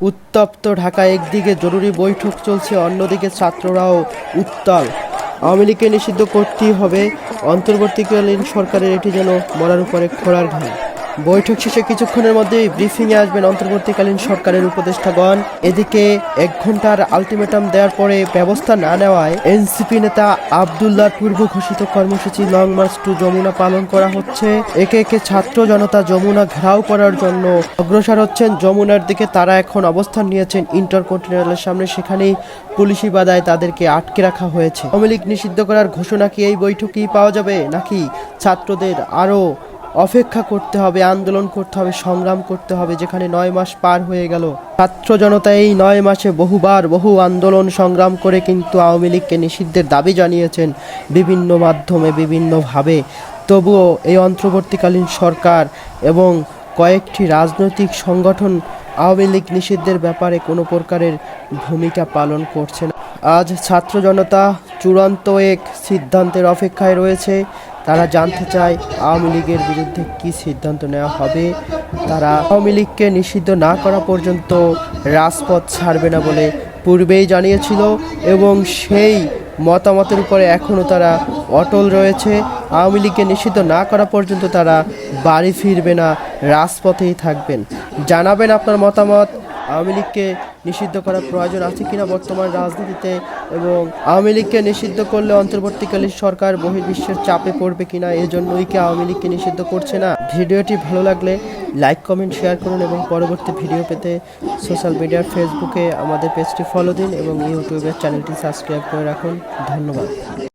উত্তপ্ত ঢাকা একদিকে জরুরি বৈঠক চলছে, অন্যদিকে ছাত্ররাও উত্তাল। আওয়ামী লীগকে নিষিদ্ধ করতেই হবে। অন্তর্বর্তীকালীন সরকারের এটি যেন মরার উপরে খোলার ঘাম। বৈঠক শেষে কিছুক্ষণের মধ্যেই ব্রিফিংয়ে আসবেন অন্তর্বর্তীকালীন সরকারের উপদেষ্টাগণ। এদিকে এক ঘণ্টার আলটিমেটাম দেওয়ার পরে ব্যবস্থা না নেওয়ায় এনসিপি নেতা আবদুল্লার পূর্ব ঘোষিত কর্মসূচি লং মার্চ টু যমুনা পালন করা হচ্ছে। একে একে ছাত্র জনতা যমুনা ঘেরাও করার জন্য অগ্রসর হচ্ছেন। যমুনার দিকে তারা এখন অবস্থান নিয়েছেন ইন্টারকন্টিনেন্টালের সামনে। সেখানেই পুলিশি বাধায় তাদেরকে আটকে রাখা হয়েছে। আওয়ামী লীগ নিষিদ্ধ করার ঘোষণা কি এই বৈঠকেই পাওয়া যাবে? নাকি ছাত্রদের আরও অপেক্ষা করতে হবে, আন্দোলন করতে হবে, সংগ্রাম করতে হবে, যেখানে নয় মাস পার হয়ে গেল। ছাত্র জনতা এই নয় মাসে বহুবার বহু আন্দোলন সংগ্রাম করে কিন্তু আওয়ামী লীগকে নিষিদ্ধের দাবি জানিয়েছেন বিভিন্ন মাধ্যমে, বিভিন্নভাবে। তবুও এই অন্তর্বর্তীকালীন সরকার এবং কয়েকটি রাজনৈতিক সংগঠন আওয়ামী লীগ নিষিদ্ধের ব্যাপারে কোনো প্রকারের ভূমিকা পালন করছে না। আজ ছাত্র জনতা চূড়ান্ত এক সিদ্ধান্তের অপেক্ষায় রয়েছে। তারা জানতে চায় আওয়ামী লীগের বিরুদ্ধে কি সিদ্ধান্ত নেওয়া হবে। তারা আওয়ামী লীগকে নিষিদ্ধ না করা পর্যন্ত রাজপথ ছাড়বে না বলে পূর্বেই জানিয়েছিল এবং সেই মতামতের উপরে এখনও তারা অটল রয়েছে। আওয়ামী লীগকে নিষিদ্ধ না করা পর্যন্ত তারা বাড়ি ফিরবে না, রাজপথেই থাকবেন। জানাবেন আপনার মতামত। আওয়ামী লীগকে নিষিদ্ধ করার প্রয়োজন আছে কিনা বর্তমান রাজনীতিতে এবং আওয়ামী লীগকে নিষিদ্ধ করলে অন্তর্বর্তীকালীন সরকার বহির্বিশ্বের চাপে পড়বে কিনা, এজন্যই কি আওয়ামী লীগকে নিষিদ্ধ করছে না? ভিডিওটি ভালো লাগলে লাইক, কমেন্ট, শেয়ার করুন এবং পরবর্তী ভিডিও পেতে সোশ্যাল মিডিয়ার ফেসবুকে আমাদের পেজটি ফলো দিন এবং ইউটিউবের চ্যানেলটি সাবস্ক্রাইব করে রাখুন। ধন্যবাদ।